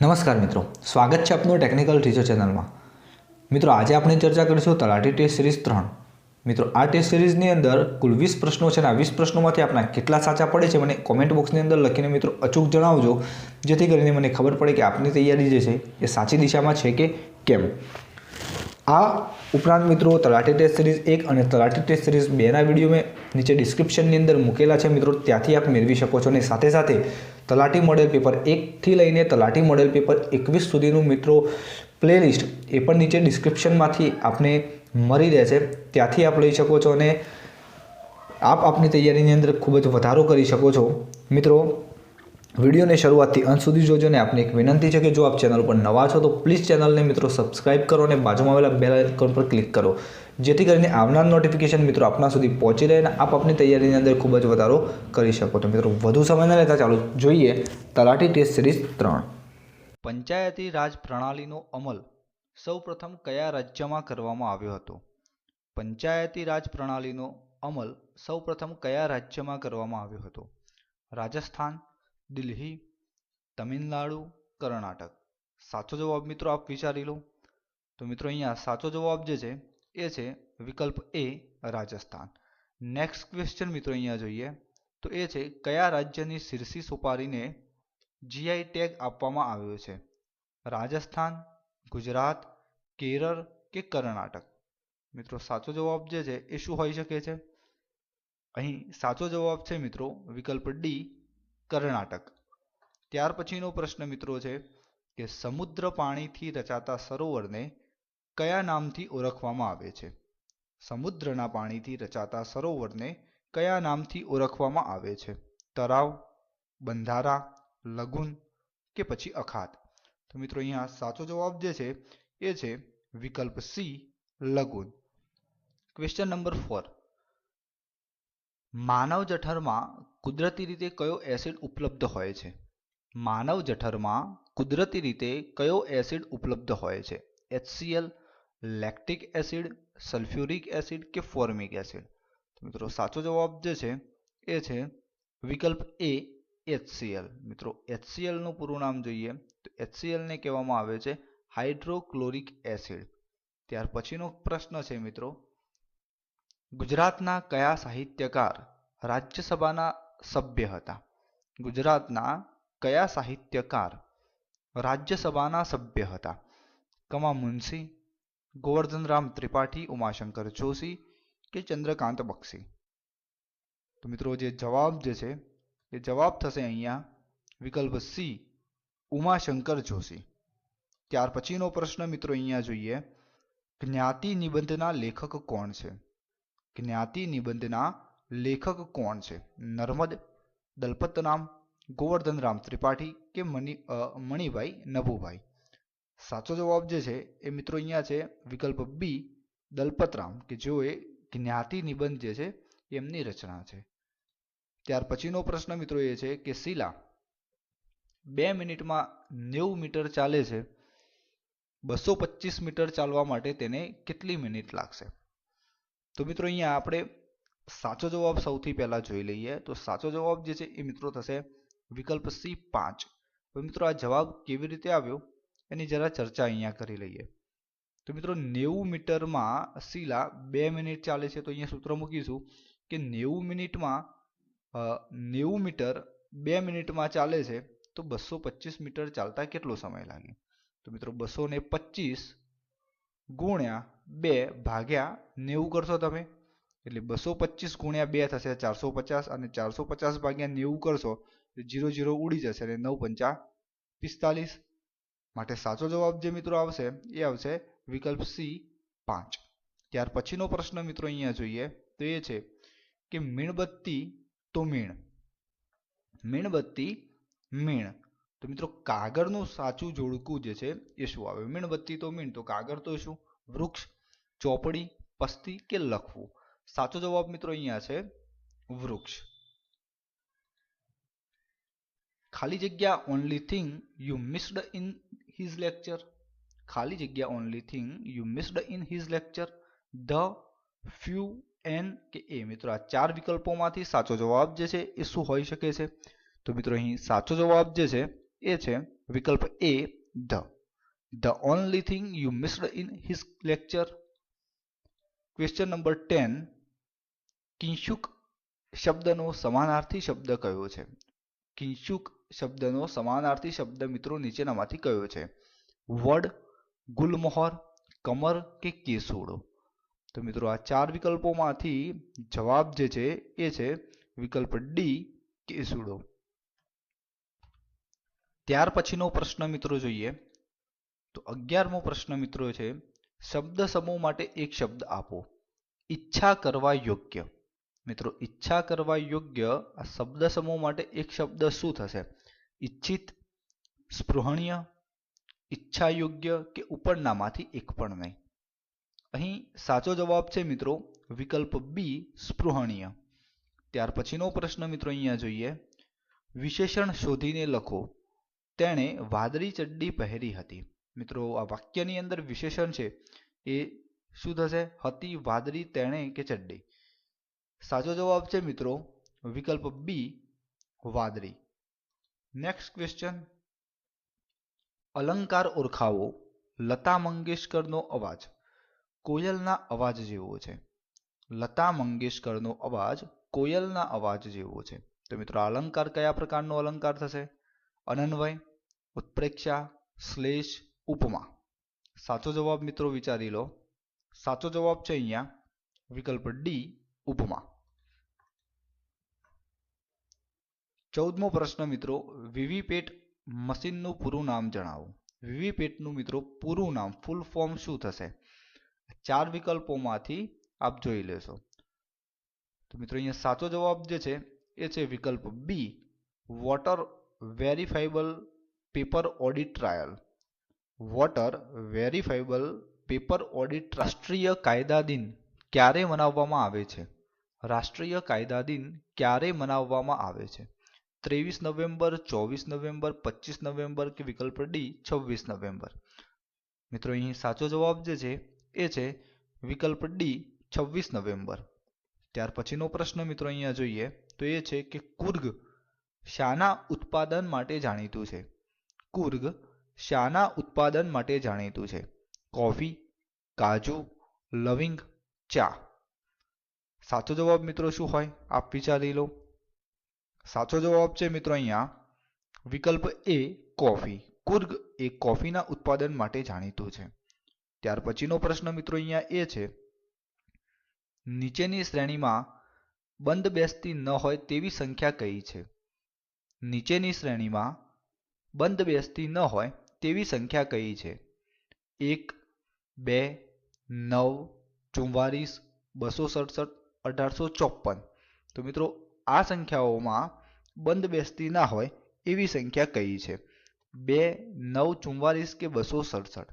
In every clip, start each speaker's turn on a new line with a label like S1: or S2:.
S1: નમસ્કાર મિત્રો, સ્વાગત છે આપનું ટેકનિકલ ટીચર ચેનલમાં મિત્રો, આજે આપણે ચર્ચા કરીશું તલાટી ટેસ્ટ સિરીઝ ત્રણ. મિત્રો, આ ટેસ્ટ સિરીઝની અંદર કુલ વીસ પ્રશ્નો છે અને આ વીસ પ્રશ્નોમાંથી આપણા કેટલા સાચા પડે છે મને કોમેન્ટ બોક્સની અંદર લખીને મિત્રો અચૂક જણાવજો, જેથી કરીને મને ખબર પડે કે આપની તૈયારી જે છે એ સાચી દિશામાં છે કે કેમ. આ ઉપરાંત મિત્રો તલાટી ટેસ્ટ સિરીઝ એક અને તલાટી ટેસ્ટ સિરીઝ બેના વીડિયો મેં નીચે ડિસ્ક્રિપ્શનની અંદર મૂકેલા છે. મિત્રો, ત્યાંથી આપ મેળવી શકો છો અને સાથે સાથે તલાટી મોડેલ પેપર એકથી લઈને તલાટી મોડેલ પેપર એકવીસ સુધીનું મિત્રો પ્લેલિસ્ટ એ પણ નીચે ડિસ્ક્રિપ્શનમાંથી આપને મળી રહેશે. ત્યાંથી આપ લઈ શકો છો અને આપ આપની તૈયારીની અંદર ખૂબ જ વધારો કરી શકો છો. મિત્રો વિડીયોને શરૂઆતથી અંત સુધી જોજો ને આપને એક વિનંતી છે કે જો આપ ચેનલ પર નવા છો, તો પ્લીઝ ચેનલને મિત્રો સબસ્ક્રાઇબ કરો અને બાજુમાં આવેલા બેલ આઇકોન પર ક્લિક કરો. જેથી કરીને આવનાર નોટિફિકેશન મિત્રો આપના સુધી પહોંચી રહે અને આપ આપની તૈયારીની અંદર ખૂબ જ વધારો કરી શકો. તો મિત્રો, વધુ સમય ન લેતા ચાલુ જોઈએ તલાટી ટેસ્ટ સિરીઝ ત્રણ. પંચાયતી રાજ પ્રણાલીનો અમલ સૌપ્રથમ કયા રાજ્યમાં કરવામાં આવ્યો હતો? પંચાયતી રાજ પ્રણાલીનો અમલ સૌપ્રથમ કયા રાજ્યમાં કરવામાં આવ્યો હતો? રાજસ્થાન દિલ્હી, તમિલનાડુ, કર્ણાટક. સાચો જવાબ મિત્રો આપ વિચારી લો. તો મિત્રો અહીંયા સાચો જવાબ જે છે, એ છે વિકલ્પ એ રાજસ્થાન. નેક્સ્ટ ક્વેશ્ચન મિત્રો અહીંયા જોઈએ. તો એ છે કયા રાજ્યની શીર્ષી સોપારીને જીઆઈ ટેગ આપવામાં આવ્યો છે? રાજસ્થાન, ગુજરાત, કેરળ કે કર્ણાટક? મિત્રો સાચો જવાબ જે છે, એ શું હોઈ શકે છે? અહીં સાચો જવાબ છે મિત્રો વિકલ્પ ડી કર્ણાટક. ત્યાર પછીનો પ્રશ્ન મિત્રો છે કે સમુદ્ર પાણીથી રચાતા સરોવરને કયા નામથી ઓળખવામાં આવે છે? સમુદ્રના પાણીથી રચાતા સરોવરને કયા નામથી ઓળખવામાં આવે છે? તળાવ બંધારા, લગુન કે પછી અખાત? તો મિત્રો અહીંયા સાચો જવાબ જે છે એ છે વિકલ્પ C, lagoon. Question number four માનવ જઠરમાં કુદરતી રીતે કયો એસિડ ઉપલબ્ધ હોય છે? માનવ જઠરમાં કુદરતી રીતે કયો એસિડ ઉપલબ્ધ હોય છે? HCL lactic acid sulphuric acid કે ફોર્મિક એસિડ મિત્રો, સાચો જવાબ જે છે, એ છે વિકલ્પ એ એચસીએલ મિત્રો એચસીએલનું પૂરું નામ જોઈએ, તો એચસીએલને કહેવામાં આવે છે હાઇડ્રોક્લોરિક એસિડ ત્યાર પછીનો પ્રશ્ન છે મિત્રો, ગુજરાતના કયા સાહિત્યકાર રાજ્યસભાના સભ્ય હતા ગુજરાતના કયા સાહિત્યકાર રાજ્યસભાના સભ્ય હતા કમા મુનશી ગોવર્ધનરામ ત્રિપાઠી ઉમાશંકર જોશી કે ચંદ્રકાંત બક્ષી તો મિત્રો જે જવાબ જે છે એ જવાબ થશે અહીંયા વિકલ્પ સી ઉમાશંકર જોશી ત્યાર પછીનો પ્રશ્ન મિત્રો અહીંયા જોઈએ જ્ઞાતિ નિબંધના લેખક કોણ છે જ્ઞાતિ નિબંધના લેખક કોણ છે? નર્મદ દલપતરામ ગોવર્ધનરામ ત્રિપાઠી કે મની મણિભાઈ નભુભાઈ? સાચો જવાબ જે છે એ મિત્રો અહીંયા છે વિકલ્પ બી દલપતરામ કે જેઓએ જ્ઞાતિ નિબંધ જે છે એમની રચના છે. ત્યાર પછીનો પ્રશ્ન મિત્રો એ છે કે શિલા, બે મિનિટમાં નેવું મીટર ચાલે છે, બસો પચીસ મીટર ચાલવા માટે તેને કેટલી મિનિટ લાગશે? તો મિત્રો અહીંયા આપણે સાચો જવાબ સૌથી પહેલા જોઈ લઈએ તો સાચો જવાબ જે છે એ મિત્રો થશે વિકલ્પ સી પાંચ. તો મિત્રો આ જવાબ કેવી રીતે આવ્યો? એની જરા ચર્ચા અહીંયા કરી લઈએ. તો મિત્રો નેવું મીટરમાં શિલા બે મિનિટ ચાલે છે તો અહીંયા સૂત્ર મૂકીશું કે નેવું મિનિટમાં નેવું મીટર બે મિનિટમાં ચાલે છે તો બસો પચીસ મીટર ચાલતા કેટલો સમય લાગે? તો મિત્રો બસો ને પચીસ ગુણ્યા બે ભાગ્યા નેવું કરશો તમે. એટલે બસો પચીસ ગુણ્યા બે થશે ચારસો પચાસ અને ચારસો પચાસ ભાગ્યા નેવું કરશો જીરો જીરો ઉડી જશે અને નવ પંચા પિસ્તાલીસ. માટે સાચો જવાબ જે મિત્રો આવશે, એ આવશે વિકલ્પ સી, પાંચ. ત્યાર પછીનો પ્રશ્ન મિત્રો અહીંયા જોઈએ, તો એ છે કે મીણબત્તી તો મીણ. મીણબત્તી મીણ. તો મિત્રો કાગળનું સાચું જોડકું જે છે, એ શું આવે? મીણબત્તી તો મીણ. તો કાગળ તો શું? વૃક્ષ, ચોપડી, પસ્તી કે લખવું? સાચો જવાબ મિત્રો અહીંયા છે વૃક્ષ. ખાલી જગ્યા only thing you missed in his lecture ખાલી જગ્યા only thing you missed in his lecture the few N K A મિત્રો આ ચાર વિકલ્પોમાંથી સાચો જવાબ જે છે એ શું હોઈ શકે છે? તો મિત્રો અહીં સાચો જવાબ જે છે
S2: એ છે વિકલ્પ A the the only thing you missed in his lecture question number ten કિંશુક શબ્દનો સમાનાર્થી શબ્દ કયો છે? કિંશુક શબ્દનો સમાનાર્થી શબ્દ મિત્રો નીચેનામાંથી કયો છે? વડ, ગુલમોહર, કમર કે કેસોડો? તો મિત્રો આ ચાર વિકલ્પોમાંથી જવાબ જે છે એ છે વિકલ્પ ડી, કેસુડો. ત્યાર પછીનો પ્રશ્ન મિત્રો જોઈએ. તો અગિયારમો પ્રશ્ન મિત્રો છે, શબ્દ સમૂહ માટે એક શબ્દ આપો. ઈચ્છા કરવા યોગ્ય. મિત્રો, ઈચ્છા કરવા યોગ્ય આ શબ્દ સમૂહ માટે એક શબ્દ શું થશે? ઈચ્છિત, સ્પૃહણીય ઈચ્છા યોગ્ય કે ઉપરનામાંથી એક પણ નહીં? અહીં સાચો જવાબ છે મિત્રો, વિકલ્પ બી, સ્પૃહણીય. ત્યાર પછીનો પ્રશ્ન મિત્રો અહીંયા જોઈએ. વિશેષણ શોધીને લખો. તેણે વાદળી ચડ્ડી પહેરી હતી. મિત્રો, આ વાક્યની અંદર વિશેષણ છે એ શું થશે? હતી, વાદળી, તેણે કે ચડ્ડી? સાચો જવાબ છે મિત્રો વિકલ્પ બી વાદળી. નેક્સ્ટ ક્વેશ્ચન અલંકાર ઓળખાવો, લતા મંગેશકરનો અવાજ. કોયલના અવાજ જેવો છે. લતા મંગેશકરનો અવાજ કોયલના અવાજ જેવો છે. તો મિત્રો અલંકાર કયા પ્રકારનો અલંકાર થશે? અનન્વય, ઉત્પ્રેક્ષા, શ્લેષ, ઉપમા. સાચો જવાબ મિત્રો વિચારી લો. સાચો જવાબ છે અહીંયા. વિકલ્પ ડી ઉપમા. ચૌદમો પ્રશ્ન મિત્રો, વીવીપેટ મશીનનું પૂરું નામ જણાવો. વીવીપેટનું મિત્રો, પૂરું નામ ફૂલ ફોર્મ શું થશે? ચાર વિકલ્પોમાંથી આપ જોઈ લેશો. તો મિત્રો, અહીંયા સાચો જવાબ જે છે, એ છે વિકલ્પ B voter verifiable paper audit trail voter verifiable paper audit રાષ્ટ્રીય કાયદા દિન ક્યારે મનાવવામાં આવે છે? રાષ્ટ્રીય કાયદા દિન ક્યારે મનાવવામાં આવે છે? ત્રેવીસ નવેમ્બર, ચોવીસ નવેમ્બર, પચીસ નવેમ્બર કે વિકલ્પ ડી છવ્વીસ નવેમ્બર? મિત્રો, અહીં સાચો જવાબ જે છે, એ છે વિકલ્પ ડી છવ્વીસ નવેમ્બર. ત્યાર પછીનો પ્રશ્ન મિત્રો અહીંયા જોઈએ, તો એ છે કે કુર્ગ શાના ઉત્પાદન માટે જાણીતું છે. કુર્ગ શાના ઉત્પાદન માટે જાણીતું છે. કોફી, કાજુ, લવિંગ, ચા. સાચો જવાબ મિત્રો શું હોય? આપ વિચારી લો. સાચો જવાબ છે મિત્રો અહીંયા વિકલ્પ એ કોફી. કુર્ગ એ કોફીના ઉત્પાદન માટે જાણીતું છે. ત્યાર પછીનો પ્રશ્ન મિત્રો અહીંયા એ છે, નીચેની શ્રેણીમાં બંધ બેસતી ન હોય તેવી સંખ્યા કઈ છે? નીચેની શ્રેણીમાં બંધ બેસતી ન હોય તેવી સંખ્યા કઈ છે? એક, બે, નવ ચુમ્વાલીસ બસો સડસઠ અઢારસો ચોપન તો મિત્રો, આ સંખ્યાઓમાં બંધ બેસતી ના હોય એવી સંખ્યા કઈ છે? બે, નવ ચુમ્વાલીસ કે બસો સડસઠ?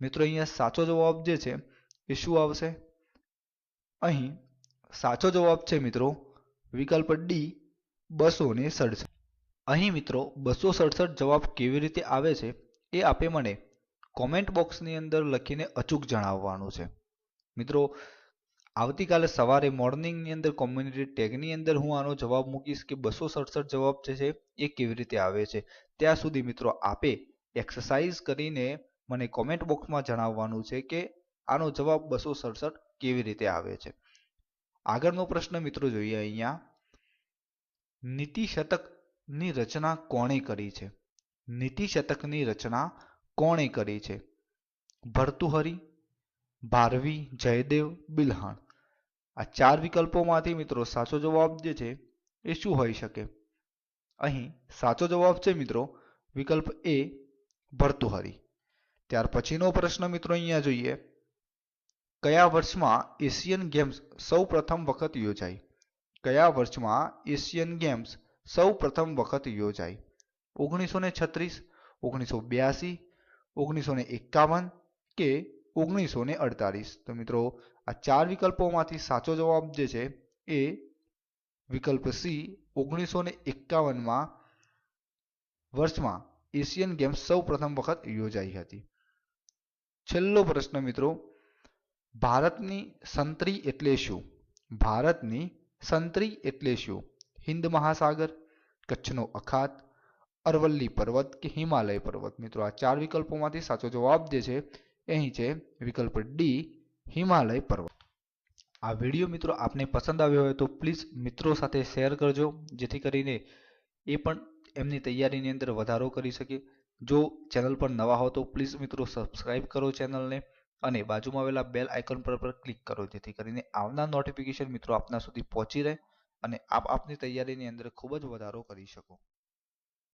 S2: મિત્રો, અહીંયા સાચો જવાબ જે છે એ શું આવશે? અહીં સાચો જવાબ છે મિત્રો, વિકલ્પ ડી બસો ને સડસઠ. અહીં મિત્રો, બસો સડસઠ જવાબ કેવી રીતે આવે છે એ આપે મને કોમેન્ટ બોક્સની અંદર લખીને અચૂક જણાવવાનું છે. મિત્રો આવતીકાલે સવારે મોર્નિંગની અંદર કોમ્યુનિટી ટેગની અંદર હું આનો જવાબ મૂકીશ કે બસો સડસઠ જવાબ જે છે એ કેવી રીતે આવે છે. ત્યાં સુધી મિત્રો આપે એક્સરસાઇઝ કરીને મને કોમેન્ટ બોક્સમાં જણાવવાનું છે કે આનો જવાબ બસો સડસઠ કેવી રીતે આવે છે. આગળનો પ્રશ્ન મિત્રો જોઈએ અહીંયા. નીતિ શતકની રચના કોણે કરી છે? નીતિ શતકની રચના કોણે કરી છે? ભર્તુહરી ભારવી જયદેવ, બિલ્હાણ. આ ચાર વિકલ્પોમાંથી મિત્રો સાચો જવાબ જે છે એ શું હોઈ શકે? અહીં સાચો જવાબ છે મિત્રો વિકલ્પ એ ભર્તુહરી ત્યાર પછીનો પ્રશ્ન મિત્રો અહીંયા જોઈએ. કયા વર્ષમાં એશિયન ગેમ્સ સૌ પ્રથમ વખત યોજાઈ કયા વર્ષમાં એશિયન ગેમ્સ સૌ પ્રથમ વખત યોજાઈ ઓગણીસો ને છત્રીસ, ઓગણીસો બ્યાસી, ઓગણીસો ને એકાવન કે ઓગણીસો ને અડતાલીસ તો મિત્રો, આ ચાર વિકલ્પોમાંથી સાચો જવાબ જે છે એ વિકલ્પ સી ઓગણીસો ને એકાવનમાં વર્ષમાં એશિયન ગેમ્સ સૌ પ્રથમ વખત યોજાઈ હતી. છેલ્લો પ્રશ્ન મિત્રો, ભારતની સંત્રી એટલે શું? ભારતની સંત્રી એટલે શું? હિન્દ મહાસાગર, કચ્છનો અખાત, અરવલ્લી પર્વત કે હિમાલય પર્વત? મિત્રો, આ ચાર વિકલ્પોમાંથી સાચો જવાબ જે છે અહીં છે વિકલ્પ ડી હિમાલય પર્વત. આ વીડિયો મિત્રો આપને પસંદ આવ્યો હોય તો પ્લીઝ મિત્રો સાથે શેર કરજો, જેથી કરીને એ પણ એમની તૈયારીની અંદર વધારો કરી શકે. જો ચેનલ પર નવા હો તો પ્લીઝ મિત્રો સબસ્ક્રાઇબ કરો ચેનલને અને બાજુમાં આવેલા બેલ આઇકન પર પર ક્લિક કરો, જેથી કરીને આવનાર નોટિફિકેશન મિત્રો આપના સુધી પહોંચી રહે અને આપ આપની તૈયારીની અંદર ખૂબ જ વધારો કરી શકો.